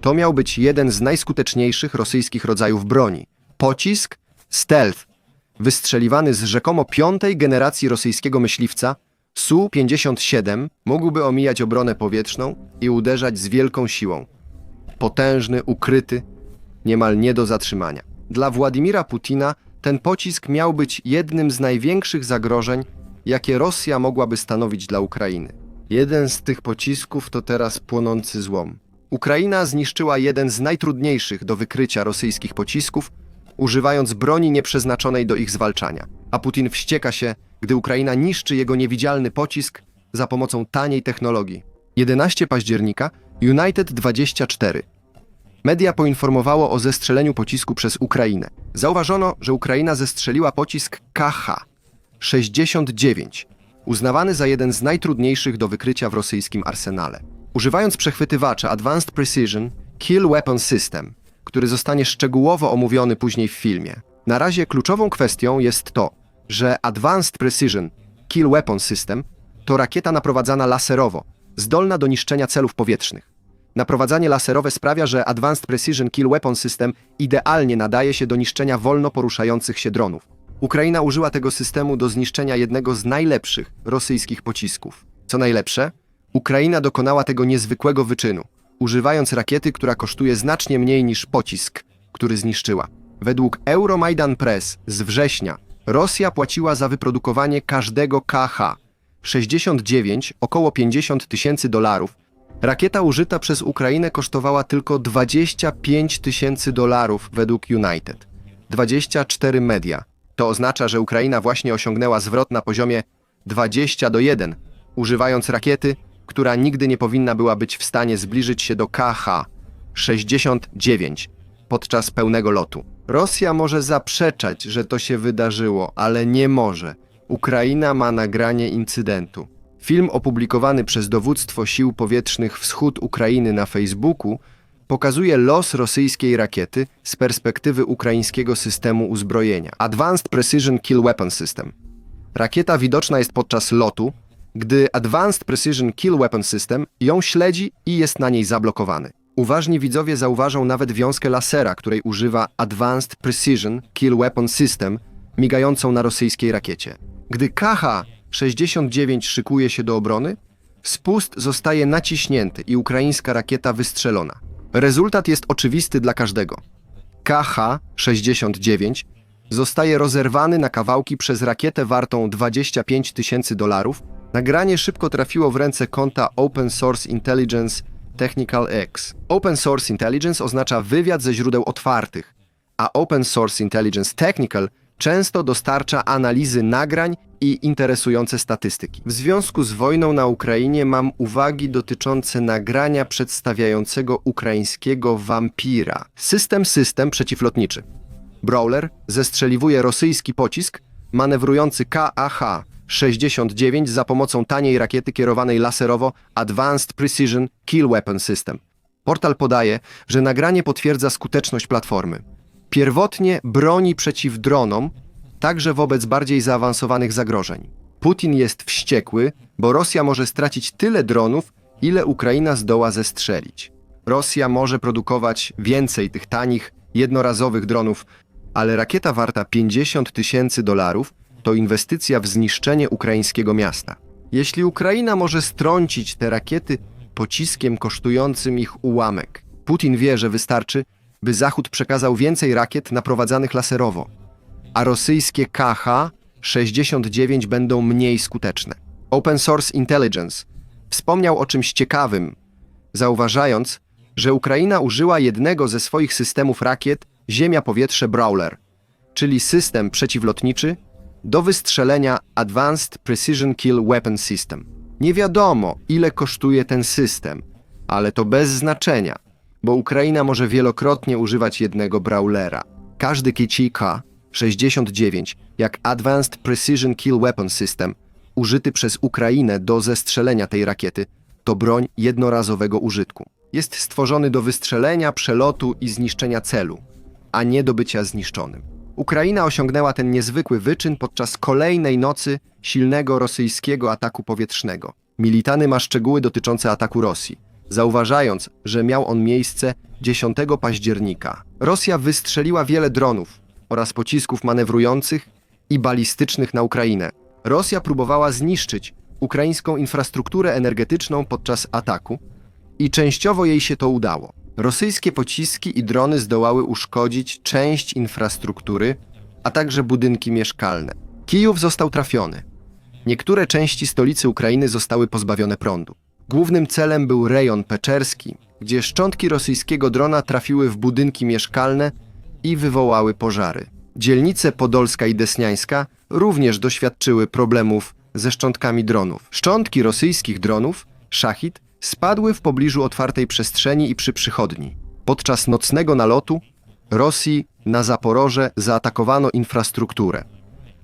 To miał być jeden z najskuteczniejszych rosyjskich rodzajów broni. Pocisk Stealth, wystrzeliwany z rzekomo piątej generacji rosyjskiego myśliwca, Su-57 mógłby omijać obronę powietrzną i uderzać z wielką siłą. Potężny, ukryty, niemal nie do zatrzymania. Dla Władimira Putina ten pocisk miał być jednym z największych zagrożeń, jakie Rosja mogłaby stanowić dla Ukrainy. Jeden z tych pocisków to teraz płonący złom. Ukraina zniszczyła jeden z najtrudniejszych do wykrycia rosyjskich pocisków, używając broni nieprzeznaczonej do ich zwalczania. A Putin wścieka się, gdy Ukraina niszczy jego niewidzialny pocisk za pomocą taniej technologii. 11 października United 24 Media poinformowało o zestrzeleniu pocisku przez Ukrainę. Zauważono, że Ukraina zestrzeliła pocisk KH-69, uznawany za jeden z najtrudniejszych do wykrycia w rosyjskim arsenale. Używając przechwytywacza Advanced Precision Kill Weapon System, który zostanie szczegółowo omówiony później w filmie. Na razie kluczową kwestią jest to, że Advanced Precision Kill Weapon System to rakieta naprowadzana laserowo, zdolna do niszczenia celów powietrznych. Naprowadzanie laserowe sprawia, że Advanced Precision Kill Weapon System idealnie nadaje się do niszczenia wolno poruszających się dronów. Ukraina użyła tego systemu do zniszczenia jednego z najlepszych rosyjskich pocisków. Co najlepsze, Ukraina dokonała tego niezwykłego wyczynu, używając rakiety, która kosztuje znacznie mniej niż pocisk, który zniszczyła. Według Euromaidan Press z września Rosja płaciła za wyprodukowanie każdego KH-69 około 50 tysięcy dolarów. Rakieta użyta przez Ukrainę kosztowała tylko 25 tysięcy dolarów według United. 24 media. To oznacza, że Ukraina właśnie osiągnęła zwrot na poziomie 20 do 1, używając rakiety, która nigdy nie powinna była być w stanie zbliżyć się do KH-69 podczas pełnego lotu. Rosja może zaprzeczać, że to się wydarzyło, ale nie może. Ukraina ma nagranie incydentu. Film opublikowany przez Dowództwo Sił Powietrznych Wschód Ukrainy na Facebooku pokazuje los rosyjskiej rakiety z perspektywy ukraińskiego systemu uzbrojenia. Advanced Precision Kill Weapon System. Rakieta widoczna jest podczas lotu, gdy Advanced Precision Kill Weapon System ją śledzi i jest na niej zablokowany. Uważni widzowie zauważą nawet wiązkę lasera, której używa Advanced Precision Kill Weapon System, migającą na rosyjskiej rakiecie. Gdy KH-69 szykuje się do obrony, spust zostaje naciśnięty i ukraińska rakieta wystrzelona. Rezultat jest oczywisty dla każdego. KH-69 zostaje rozerwany na kawałki przez rakietę wartą 25 tysięcy dolarów. Nagranie szybko trafiło w ręce konta Open Source Intelligence Technical X. Open Source Intelligence oznacza wywiad ze źródeł otwartych, a Open Source Intelligence Technical często dostarcza analizy nagrań i interesujące statystyki. W związku z wojną na Ukrainie mam uwagi dotyczące nagrania przedstawiającego ukraińskiego wampira. System system przeciwlotniczy. Brawler zestrzeliwuje rosyjski pocisk manewrujący KAH-69 za pomocą taniej rakiety kierowanej laserowo Advanced Precision Kill Weapon System. Portal podaje, że nagranie potwierdza skuteczność platformy. Pierwotnie broni przeciw dronom, także wobec bardziej zaawansowanych zagrożeń. Putin jest wściekły, bo Rosja może stracić tyle dronów, ile Ukraina zdoła zestrzelić. Rosja może produkować więcej tych tanich, jednorazowych dronów, ale rakieta warta 50 tysięcy dolarów to inwestycja w zniszczenie ukraińskiego miasta. Jeśli Ukraina może strącić te rakiety pociskiem kosztującym ich ułamek, Putin wie, że wystarczy, by Zachód przekazał więcej rakiet naprowadzanych laserowo, a rosyjskie KH-69 będą mniej skuteczne. Open Source Intelligence wspomniał o czymś ciekawym, zauważając, że Ukraina użyła jednego ze swoich systemów rakiet Ziemia-Powietrze Brawler, czyli system przeciwlotniczy do wystrzelenia Advanced Precision Kill Weapon System. Nie wiadomo, ile kosztuje ten system, ale to bez znaczenia, bo Ukraina może wielokrotnie używać jednego Brawlera. Każdy Kichika 69, jak Advanced Precision Kill Weapon System, użyty przez Ukrainę do zestrzelenia tej rakiety, to broń jednorazowego użytku. Jest stworzony do wystrzelenia, przelotu i zniszczenia celu, a nie do bycia zniszczonym. Ukraina osiągnęła ten niezwykły wyczyn podczas kolejnej nocy silnego rosyjskiego ataku powietrznego. Militany ma szczegóły dotyczące ataku Rosji. zauważając, że miał on miejsce 10 października. Rosja wystrzeliła wiele dronów oraz pocisków manewrujących i balistycznych na Ukrainę. Rosja próbowała zniszczyć ukraińską infrastrukturę energetyczną podczas ataku i częściowo jej się to udało. Rosyjskie pociski i drony zdołały uszkodzić część infrastruktury, a także budynki mieszkalne. Kijów został trafiony. Niektóre części stolicy Ukrainy zostały pozbawione prądu. Głównym celem był rejon Peczerski, gdzie szczątki rosyjskiego drona trafiły w budynki mieszkalne i wywołały pożary. Dzielnice Podolska i Desniańska również doświadczyły problemów ze szczątkami dronów. Szczątki rosyjskich dronów, szachid, spadły w pobliżu otwartej przestrzeni i przy przychodni. Podczas nocnego nalotu Rosji na Zaporoże zaatakowano infrastrukturę,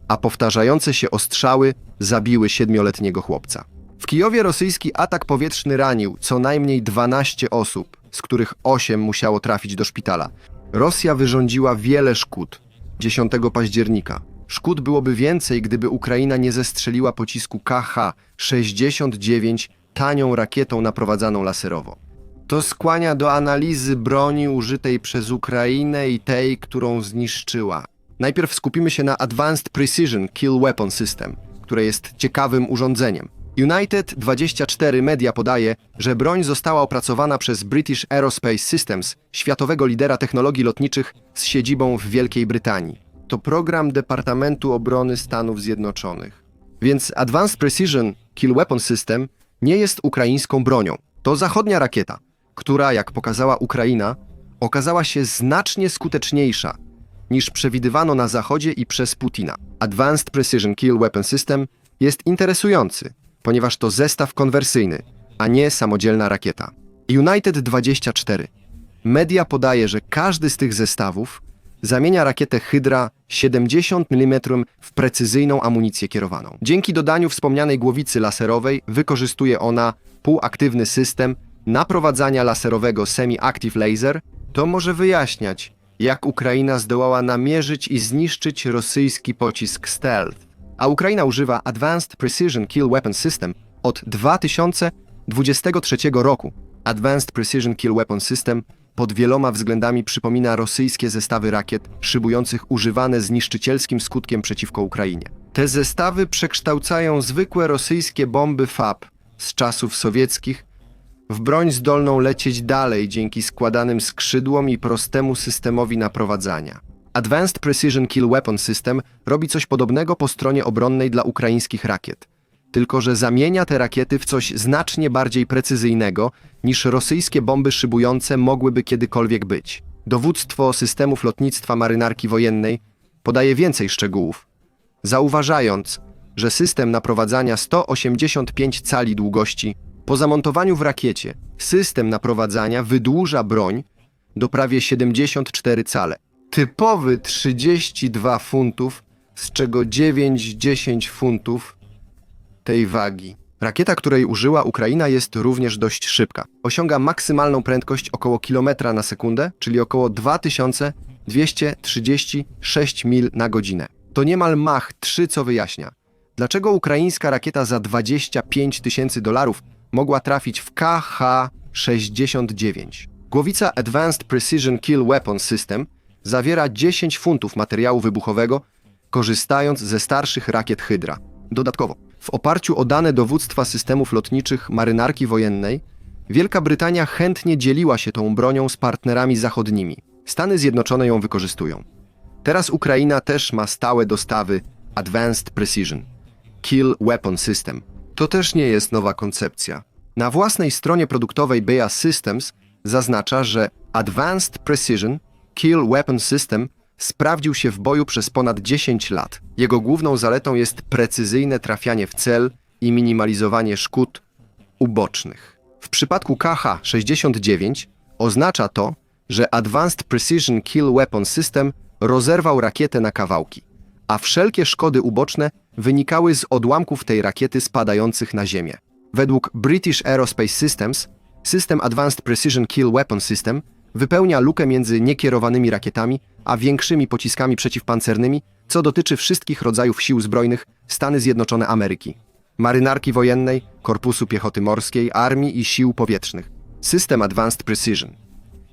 a powtarzające się ostrzały zabiły siedmioletniego chłopca. W Kijowie rosyjski atak powietrzny ranił co najmniej 12 osób, z których 8 musiało trafić do szpitala. Rosja wyrządziła wiele szkód 10 października. Szkód byłoby więcej, gdyby Ukraina nie zestrzeliła pocisku KH-69 tanią rakietą naprowadzaną laserowo. To skłania do analizy broni użytej przez Ukrainę i tej, którą zniszczyła. Najpierw skupimy się na Advanced Precision Kill Weapon System, które jest ciekawym urządzeniem. United 24 Media podaje, że broń została opracowana przez British Aerospace Systems, światowego lidera technologii lotniczych z siedzibą w Wielkiej Brytanii. To program Departamentu Obrony Stanów Zjednoczonych. Więc Advanced Precision Kill Weapon System nie jest ukraińską bronią. To zachodnia rakieta, która, jak pokazała Ukraina, okazała się znacznie skuteczniejsza niż przewidywano na Zachodzie i przez Putina. Advanced Precision Kill Weapon System jest interesujący, ponieważ to zestaw konwersyjny, a nie samodzielna rakieta. United 24. Media podaje, że każdy z tych zestawów zamienia rakietę Hydra 70 mm w precyzyjną amunicję kierowaną. Dzięki dodaniu wspomnianej głowicy laserowej wykorzystuje ona półaktywny system naprowadzania laserowego Semi-Active Laser. To może wyjaśniać, jak Ukraina zdołała namierzyć i zniszczyć rosyjski pocisk Stealth. A Ukraina używa Advanced Precision Kill Weapon System od 2023 roku. Advanced Precision Kill Weapon System pod wieloma względami przypomina rosyjskie zestawy rakiet szybujących używane z niszczycielskim skutkiem przeciwko Ukrainie. Te zestawy przekształcają zwykłe rosyjskie bomby FAB z czasów sowieckich w broń zdolną lecieć dalej dzięki składanym skrzydłom i prostemu systemowi naprowadzania. Advanced Precision Kill Weapon System robi coś podobnego po stronie obronnej dla ukraińskich rakiet. Tylko, że zamienia te rakiety w coś znacznie bardziej precyzyjnego niż rosyjskie bomby szybujące mogłyby kiedykolwiek być. Dowództwo systemów lotnictwa marynarki wojennej podaje więcej szczegółów, zauważając, że system naprowadzania 185 cali długości po zamontowaniu w rakiecie system naprowadzania wydłuża broń do prawie 74 cale. Typowy 32 funtów, z czego 9-10 funtów tej wagi. Rakieta, której użyła Ukraina jest również dość szybka. Osiąga maksymalną prędkość około kilometra na sekundę, czyli około 2236 mil na godzinę. To niemal Mach 3, co wyjaśnia, dlaczego ukraińska rakieta za 25 tysięcy dolarów mogła trafić w KH-69. Głowica Advanced Precision Kill Weapon System zawiera 10 funtów materiału wybuchowego, korzystając ze starszych rakiet Hydra. Dodatkowo, w oparciu o dane dowództwa systemów lotniczych marynarki wojennej, Wielka Brytania chętnie dzieliła się tą bronią z partnerami zachodnimi. Stany Zjednoczone ją wykorzystują. Teraz Ukraina też ma stałe dostawy Advanced Precision Kill Weapon System. To też nie jest nowa koncepcja. Na własnej stronie produktowej BEA Systems zaznacza, że Advanced Precision Kill Weapon System sprawdził się w boju przez ponad 10 lat. Jego główną zaletą jest precyzyjne trafianie w cel i minimalizowanie szkód ubocznych. W przypadku KH-69 oznacza to, że Advanced Precision Kill Weapon System rozerwał rakietę na kawałki, a wszelkie szkody uboczne wynikały z odłamków tej rakiety spadających na ziemię. Według British Aerospace Systems, system Advanced Precision Kill Weapon System wypełnia lukę między niekierowanymi rakietami a większymi pociskami przeciwpancernymi, co dotyczy wszystkich rodzajów sił zbrojnych Stany Zjednoczone Ameryki. Marynarki wojennej, Korpusu Piechoty Morskiej, Armii i Sił Powietrznych. System Advanced Precision.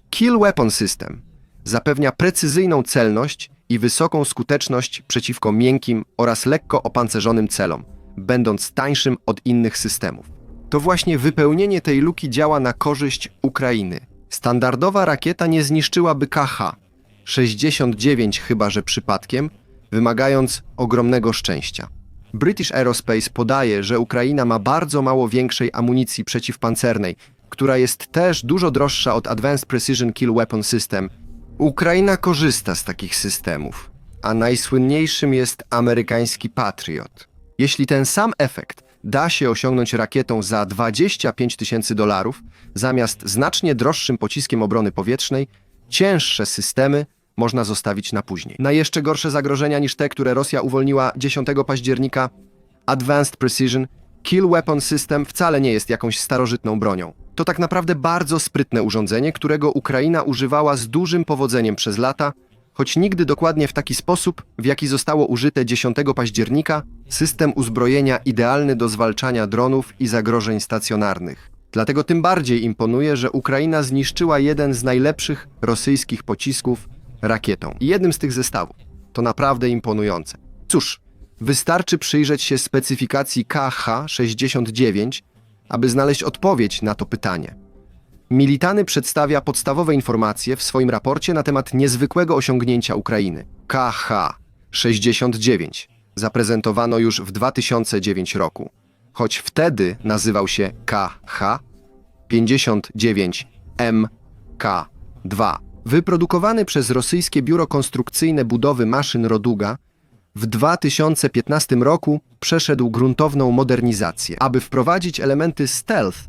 Kill Weapon System zapewnia precyzyjną celność i wysoką skuteczność przeciwko miękkim oraz lekko opancerzonym celom, będąc tańszym od innych systemów. To właśnie wypełnienie tej luki działa na korzyść Ukrainy. Standardowa rakieta nie zniszczyłaby KH-69 chyba że przypadkiem, wymagając ogromnego szczęścia. British Aerospace podaje, że Ukraina ma bardzo mało większej amunicji przeciwpancernej, która jest też dużo droższa od Advanced Precision Kill Weapon System. Ukraina korzysta z takich systemów, a najsłynniejszym jest amerykański Patriot. Jeśli ten sam efekt da się osiągnąć rakietą za 25 tysięcy dolarów, zamiast znacznie droższym pociskiem obrony powietrznej, cięższe systemy można zostawić na później. Na jeszcze gorsze zagrożenia niż te, które Rosja uwolniła 10 października, Advanced Precision Kill Weapon System wcale nie jest jakąś starożytną bronią. To tak naprawdę bardzo sprytne urządzenie, którego Ukraina używała z dużym powodzeniem przez lata, choć nigdy dokładnie w taki sposób, w jaki zostało użyte 10 października, system uzbrojenia idealny do zwalczania dronów i zagrożeń stacjonarnych. Dlatego tym bardziej imponuje, że Ukraina zniszczyła jeden z najlepszych rosyjskich pocisków rakietą. I jednym z tych zestawów. To naprawdę imponujące. Cóż, wystarczy przyjrzeć się specyfikacji KH-69, aby znaleźć odpowiedź na to pytanie. Militany przedstawia podstawowe informacje w swoim raporcie na temat niezwykłego osiągnięcia Ukrainy. KH-69 zaprezentowano już w 2009 roku, choć wtedy nazywał się KH-59MK2. Wyprodukowany przez rosyjskie biuro konstrukcyjne budowy maszyn Roduga, w 2015 roku przeszedł gruntowną modernizację, aby wprowadzić elementy stealth,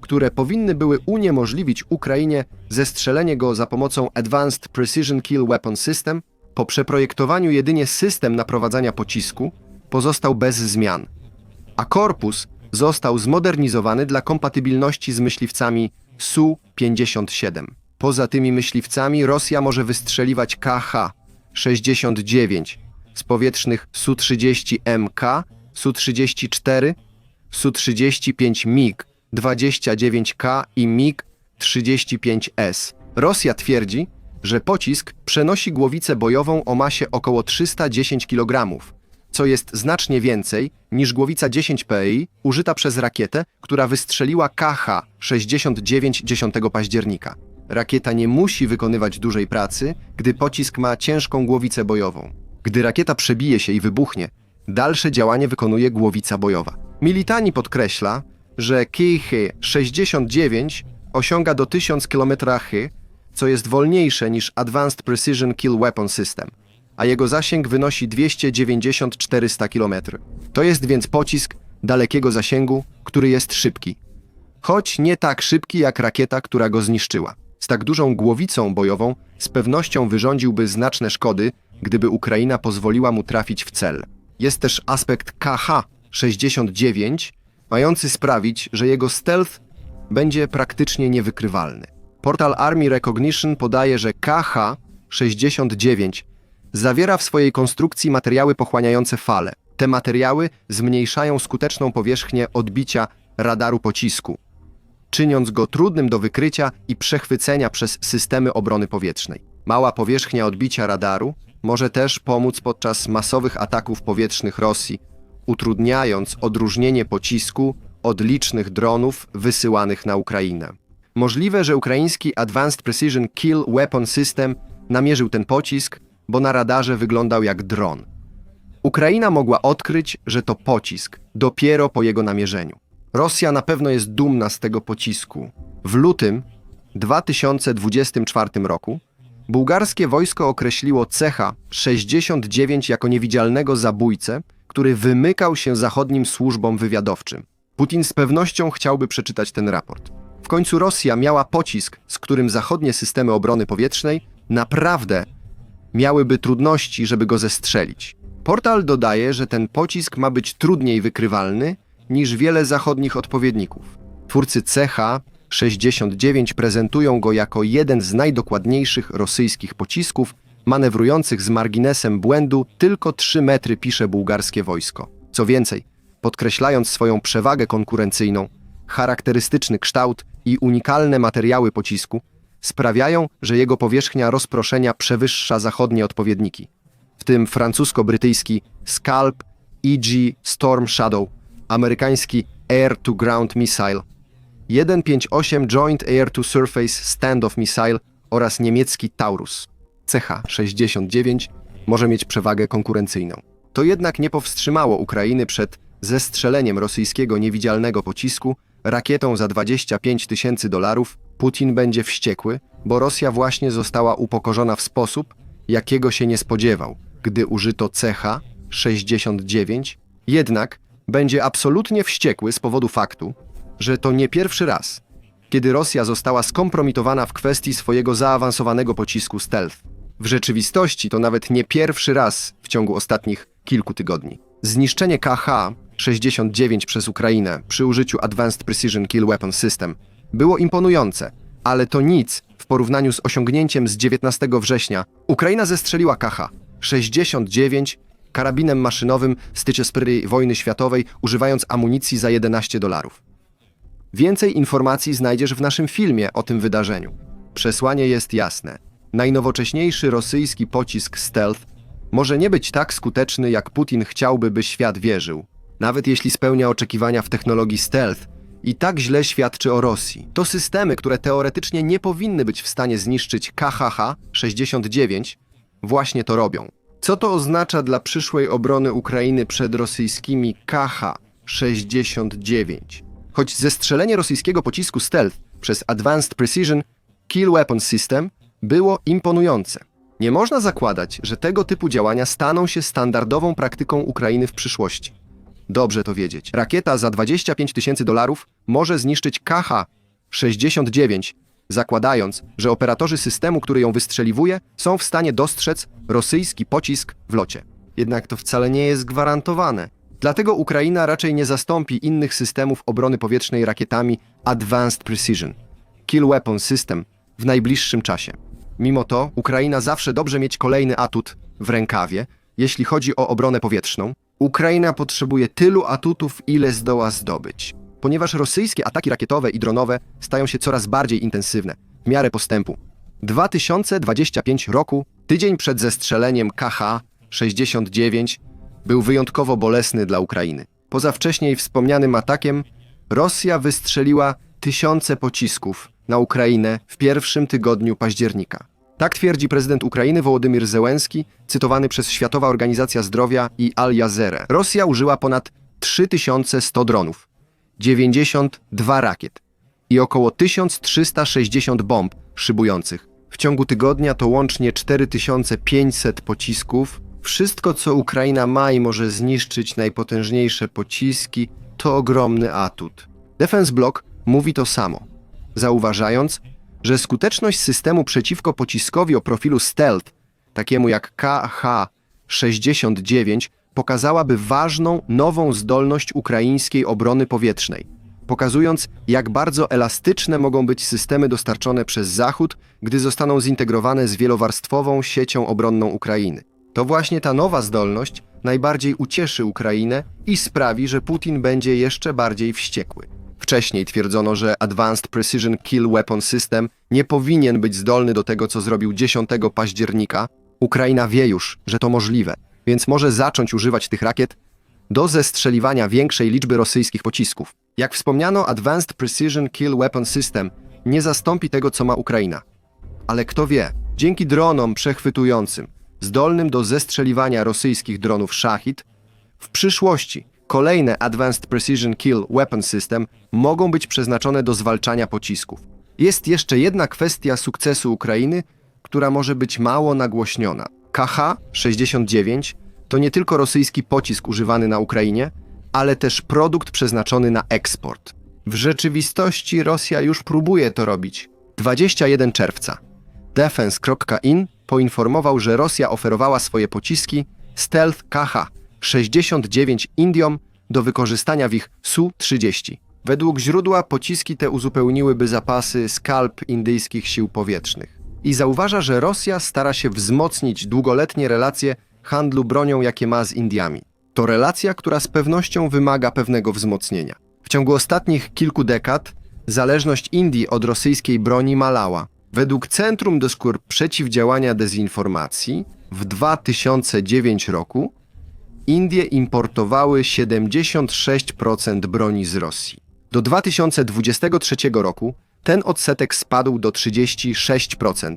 które powinny były uniemożliwić Ukrainie zestrzelenie go za pomocą Advanced Precision Kill Weapon System. Po przeprojektowaniu jedynie system naprowadzania pocisku pozostał bez zmian, a korpus został zmodernizowany dla kompatybilności z myśliwcami Su-57. Poza tymi myśliwcami Rosja może wystrzeliwać KH-69 z powietrznych Su-30MK, Su-34, Su-35 MiG, 29K i MiG-35S. Rosja twierdzi, że pocisk przenosi głowicę bojową o masie około 310 kg, co jest znacznie więcej niż głowica 10 PI użyta przez rakietę, która wystrzeliła KH-69 10 października. Rakieta nie musi wykonywać dużej pracy, gdy pocisk ma ciężką głowicę bojową. Gdy rakieta przebije się i wybuchnie, dalsze działanie wykonuje głowica bojowa. Militani podkreśla, że KH-69 osiąga do 1000 km/h, co jest wolniejsze niż Advanced Precision Kill Weapon System, a jego zasięg wynosi 290-400 km. To jest więc pocisk dalekiego zasięgu, który jest szybki, choć nie tak szybki jak rakieta, która go zniszczyła. Z tak dużą głowicą bojową z pewnością wyrządziłby znaczne szkody, gdyby Ukraina pozwoliła mu trafić w cel. Jest też aspekt KH-69, mający sprawić, że jego stealth będzie praktycznie niewykrywalny. Portal Army Recognition podaje, że KH-69 zawiera w swojej konstrukcji materiały pochłaniające fale. Te materiały zmniejszają skuteczną powierzchnię odbicia radaru pocisku, czyniąc go trudnym do wykrycia i przechwycenia przez systemy obrony powietrznej. Mała powierzchnia odbicia radaru może też pomóc podczas masowych ataków powietrznych Rosji, utrudniając odróżnienie pocisku od licznych dronów wysyłanych na Ukrainę. Możliwe, że ukraiński Advanced Precision Kill Weapon System namierzył ten pocisk, bo na radarze wyglądał jak dron. Ukraina mogła odkryć, że to pocisk dopiero po jego namierzeniu. Rosja na pewno jest dumna z tego pocisku. W lutym 2024 roku bułgarskie wojsko określiło cecha 69 jako niewidzialnego zabójcę, który wymykał się zachodnim służbom wywiadowczym. Putin z pewnością chciałby przeczytać ten raport. W końcu Rosja miała pocisk, z którym zachodnie systemy obrony powietrznej naprawdę miałyby trudności, żeby go zestrzelić. Portal dodaje, że ten pocisk ma być trudniej wykrywalny niż wiele zachodnich odpowiedników. Twórcy CH-69 prezentują go jako jeden z najdokładniejszych rosyjskich pocisków, manewrujących z marginesem błędu tylko 3 metry, pisze bułgarskie wojsko. Co więcej, podkreślając swoją przewagę konkurencyjną, charakterystyczny kształt i unikalne materiały pocisku sprawiają, że jego powierzchnia rozproszenia przewyższa zachodnie odpowiedniki, w tym francusko-brytyjski Scalp EG Storm Shadow, amerykański Air-to-Ground Missile, 158 Joint Air-to-Surface Standoff Missile oraz niemiecki Taurus. CH-69 może mieć przewagę konkurencyjną. To jednak nie powstrzymało Ukrainy przed zestrzeleniem rosyjskiego niewidzialnego pocisku rakietą za 25 tysięcy dolarów. Putin będzie wściekły, bo Rosja właśnie została upokorzona w sposób, jakiego się nie spodziewał, gdy użyto CH-69. Jednak będzie absolutnie wściekły z powodu faktu, że to nie pierwszy raz, kiedy Rosja została skompromitowana w kwestii swojego zaawansowanego pocisku stealth. W rzeczywistości to nawet nie pierwszy raz w ciągu ostatnich kilku tygodni. Zniszczenie KH-69 przez Ukrainę przy użyciu Advanced Precision Kill Weapon System było imponujące, ale to nic w porównaniu z osiągnięciem z 19 września. Ukraina zestrzeliła KH-69 karabinem maszynowym z Tyczespry wojny światowej, używając amunicji za 11 dolarów. Więcej informacji znajdziesz w naszym filmie o tym wydarzeniu. Przesłanie jest jasne. Najnowocześniejszy rosyjski pocisk stealth może nie być tak skuteczny, jak Putin chciałby, by świat wierzył. Nawet jeśli spełnia oczekiwania w technologii stealth, i tak źle świadczy o Rosji. To systemy, które teoretycznie nie powinny być w stanie zniszczyć KHH-69, właśnie to robią. Co to oznacza dla przyszłej obrony Ukrainy przed rosyjskimi KH-69? Choć zestrzelenie rosyjskiego pocisku stealth przez Advanced Precision Kill Weapon System było imponujące. Nie można zakładać, że tego typu działania staną się standardową praktyką Ukrainy w przyszłości. Dobrze to wiedzieć. Rakieta za 25 tysięcy dolarów może zniszczyć KH-69, zakładając, że operatorzy systemu, który ją wystrzeliwuje, są w stanie dostrzec rosyjski pocisk w locie. Jednak to wcale nie jest gwarantowane. Dlatego Ukraina raczej nie zastąpi innych systemów obrony powietrznej rakietami Advanced Precision Kill Weapon System w najbliższym czasie. Mimo to Ukraina zawsze dobrze mieć kolejny atut w rękawie, jeśli chodzi o obronę powietrzną. Ukraina potrzebuje tylu atutów, ile zdoła zdobyć. Ponieważ rosyjskie ataki rakietowe i dronowe stają się coraz bardziej intensywne w miarę postępu. 2025 roku, tydzień przed zestrzeleniem KH-69, był wyjątkowo bolesny dla Ukrainy. Poza wcześniej wspomnianym atakiem, Rosja wystrzeliła tysiące pocisków na Ukrainę w pierwszym tygodniu października. Tak twierdzi prezydent Ukrainy Wołodymyr Zełenski, cytowany przez Światowa Organizacja Zdrowia i Al Jazeera. Rosja użyła ponad 3100 dronów, 92 rakiet i około 1360 bomb szybujących. W ciągu tygodnia to łącznie 4500 pocisków. Wszystko, co Ukraina ma i może zniszczyć najpotężniejsze pociski, to ogromny atut. Defense Block mówi to samo, zauważając, że skuteczność systemu przeciwko pociskowi o profilu stealth, takiemu jak KH-69, pokazałaby ważną, nową zdolność ukraińskiej obrony powietrznej, pokazując, jak bardzo elastyczne mogą być systemy dostarczone przez Zachód, gdy zostaną zintegrowane z wielowarstwową siecią obronną Ukrainy. To właśnie ta nowa zdolność najbardziej ucieszy Ukrainę i sprawi, że Putin będzie jeszcze bardziej wściekły. Wcześniej twierdzono, że Advanced Precision Kill Weapon System nie powinien być zdolny do tego, co zrobił 10 października. Ukraina wie już, że to możliwe, więc może zacząć używać tych rakiet do zestrzeliwania większej liczby rosyjskich pocisków. Jak wspomniano, Advanced Precision Kill Weapon System nie zastąpi tego, co ma Ukraina. Ale kto wie, dzięki dronom przechwytującym, zdolnym do zestrzeliwania rosyjskich dronów Shahid, w przyszłości kolejne Advanced Precision Kill Weapon System mogą być przeznaczone do zwalczania pocisków. Jest jeszcze jedna kwestia sukcesu Ukrainy, która może być mało nagłośniona. KH-69 to nie tylko rosyjski pocisk używany na Ukrainie, ale też produkt przeznaczony na eksport. W rzeczywistości Rosja już próbuje to robić. 21 czerwca. Defense.in poinformował, że Rosja oferowała swoje pociski Stealth KH-69 Indiom do wykorzystania w ich Su-30. Według źródła pociski te uzupełniłyby zapasy skalp indyjskich sił powietrznych. I zauważa, że Rosja stara się wzmocnić długoletnie relacje handlu bronią, jakie ma z Indiami. To relacja, która z pewnością wymaga pewnego wzmocnienia. W ciągu ostatnich kilku dekad Zależność Indii od rosyjskiej broni malała. Według Centrum do Skór Przeciwdziałania Dezinformacji w 2009 roku Indie importowały 76% broni z Rosji. Do 2023 roku ten odsetek spadł do 36%,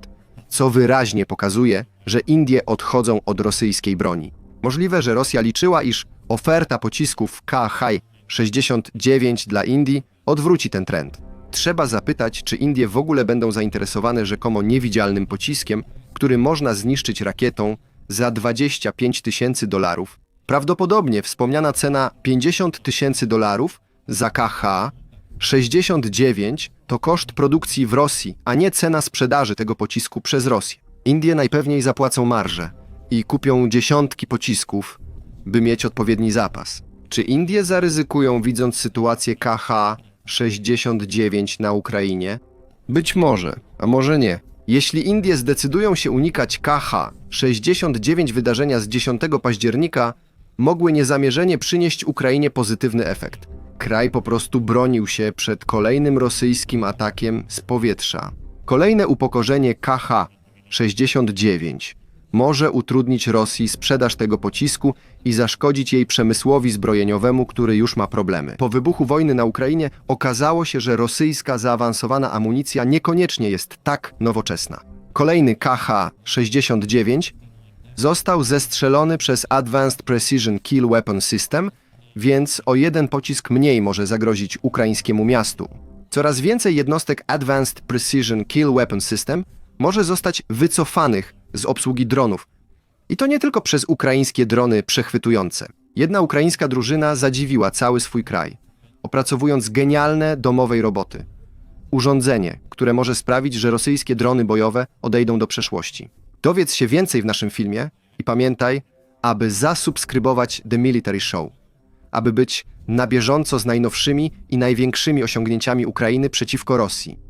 co wyraźnie pokazuje, że Indie odchodzą od rosyjskiej broni. Możliwe, że Rosja liczyła, iż oferta pocisków KH-69 dla Indii odwróci ten trend. Trzeba zapytać, czy Indie w ogóle będą zainteresowane rzekomo niewidzialnym pociskiem, który można zniszczyć rakietą za 25 tysięcy dolarów. Prawdopodobnie wspomniana cena 50 tysięcy dolarów za KH-69 to koszt produkcji w Rosji, a nie cena sprzedaży tego pocisku przez Rosję. Indie najpewniej zapłacą marżę i kupią dziesiątki pocisków, by mieć odpowiedni zapas. Czy Indie zaryzykują, widząc sytuację KH-69 na Ukrainie? Być może, a może nie. Jeśli Indie zdecydują się unikać KH-69 wydarzenia z 10 października, mogły niezamierzenie przynieść Ukrainie pozytywny efekt. Kraj po prostu bronił się przed kolejnym rosyjskim atakiem z powietrza. Kolejne upokorzenie KH-69 może utrudnić Rosji sprzedaż tego pocisku i zaszkodzić jej przemysłowi zbrojeniowemu, który już ma problemy. Po wybuchu wojny na Ukrainie okazało się, że rosyjska zaawansowana amunicja niekoniecznie jest tak nowoczesna. Kolejny KH-69 został zestrzelony przez Advanced Precision Kill Weapon System, więc o jeden pocisk mniej może zagrozić ukraińskiemu miastu. Coraz więcej jednostek Advanced Precision Kill Weapon System może zostać wycofanych z obsługi dronów. I to nie tylko przez ukraińskie drony przechwytujące. Jedna ukraińska drużyna zadziwiła cały swój kraj, opracowując genialne domowej roboty. Urządzenie, które może sprawić, że rosyjskie drony bojowe odejdą do przeszłości. Dowiedz się więcej w naszym filmie i pamiętaj, aby zasubskrybować The Military Show, aby być na bieżąco z najnowszymi i największymi osiągnięciami Ukrainy przeciwko Rosji.